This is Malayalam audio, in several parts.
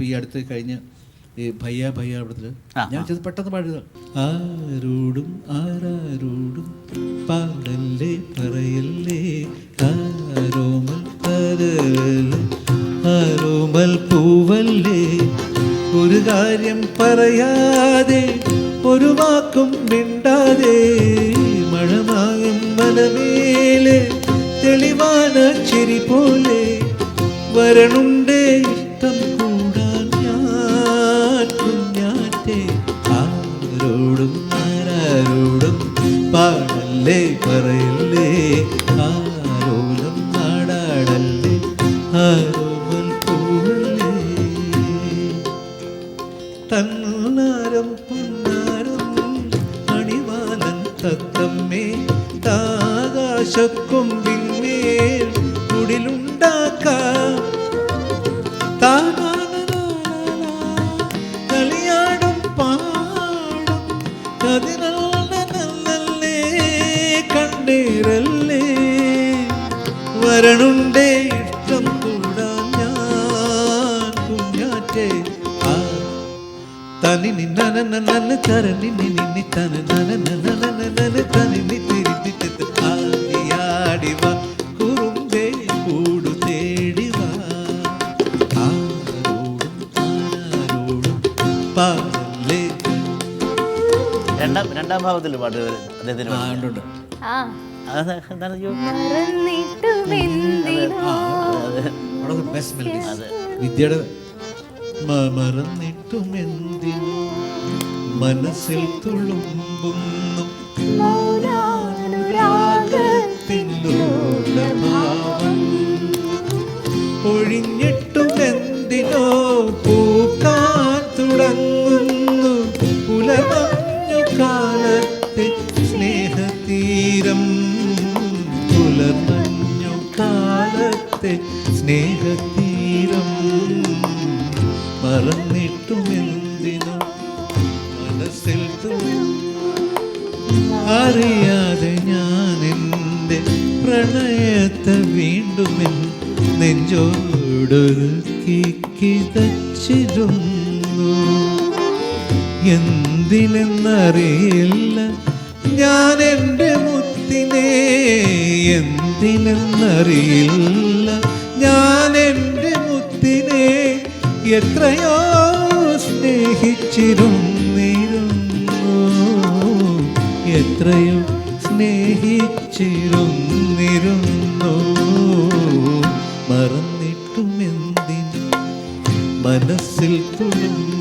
ഈ അടുത്ത് കഴിഞ്ഞ ഈ ഭയ്യ ഭയ്യ അവിടത്തിൽ ഞാൻ ചെയ്ത് പെട്ടെന്ന് പാടുക ആരോടും ആരാരോടും പാടല്ലേ പറയല്ലേ? ആരോമൽ ആരോമൽ പൂവല്ലേ? ഒരു കാര്യം പറയാതെ ഒരു വാക്കും മിണ്ടാതെ മഴമാകും മനമേലെ തെളിവാന ചിരി പോലെ വരണുണ്ടേ ഇഷ്ടം കൂടാൻ ഞാൻ കുഞ്ഞാറ്റെ. ആരോടും ആരാരോടും പാടല്ലേ പറയല്ലേ? ആരോലം നാടാടല്ലേ ആരോമൽ പൂവല്ലേ? തന്നാരം പൊന്നാരം അണിവാനം തത്തമ്മേ താകാശക്കൊമ്പിന്മേൽ കുടിലുണ്ടാക്കാം കളിയാടും പാടും. നല്ലല്ലേ കണ്ണീരല്ലേ. വരണുണ്ടേ ഇഷ്ടം കൂടാൻ ഞാൻ കുഞ്ഞാറ്റേ. ആ തനി നിന്ന നന്ന തരണി നിന്നി തന നന നന നന തനി നി തിരിപ്പിട്ട് ആടിയാടി രണ്ടാം രണ്ടാം ഭാഗത്തിൽ പാട്ട് അദ്ദേഹത്തിന് വിദ്യയുടെ മറന്നിട്ടും എന്തിനു മനസ്സിൽ തുളുമ്പുന്നു. ഒഴിഞ്ഞിട്ടും എന്തിനോ പൂക്കാൻ സ്നേഹതീരം പുലർമഞ്ഞു കാലത്തെ സ്നേഹതീരം മറന്നിട്ടും എന്തിനോ മനസ്സിൽ അറിയാതെ ഞാൻ എന്റെ പ്രണയത്തെ വീണ്ടും എൻ നെഞ്ചോടൊരു കിതച്ചിരുന്നു. എന്തിനെന്നറിയില്ല ഞാൻ എന്റെ മുത്തിനെ എന്തിനെന്നറിയില്ല. ഞാൻ എന്റെ മുത്തിനെ എത്രയോ സ്നേഹിച്ചിരുന്നിരുന്നു. എത്രയോ സ്നേഹിച്ചിരുന്നിരുന്നു. മറന്നിട്ടും എന്തിനും മനസ്സിൽ തുളുമ്പുന്നു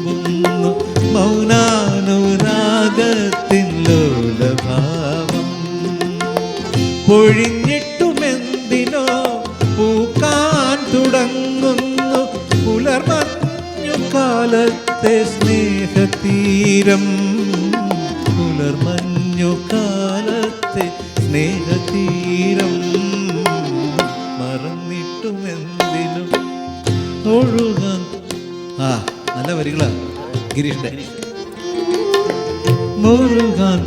പൊഴിഞ്ഞിട്ടുമെന്തിനോ പൂക്കാൻ തുടങ്ങുന്നു. പുലർമഞ്ഞു കാലത്തെ സ്നേഹതീരം. പുലർമഞ്ഞു കാലത്തെ സ്നേഹതീരം. മറന്നിട്ടുമെന്തിനും ആ നല്ല വരികളാ ഗിരീഷിന്റെ. മുറുകാൻ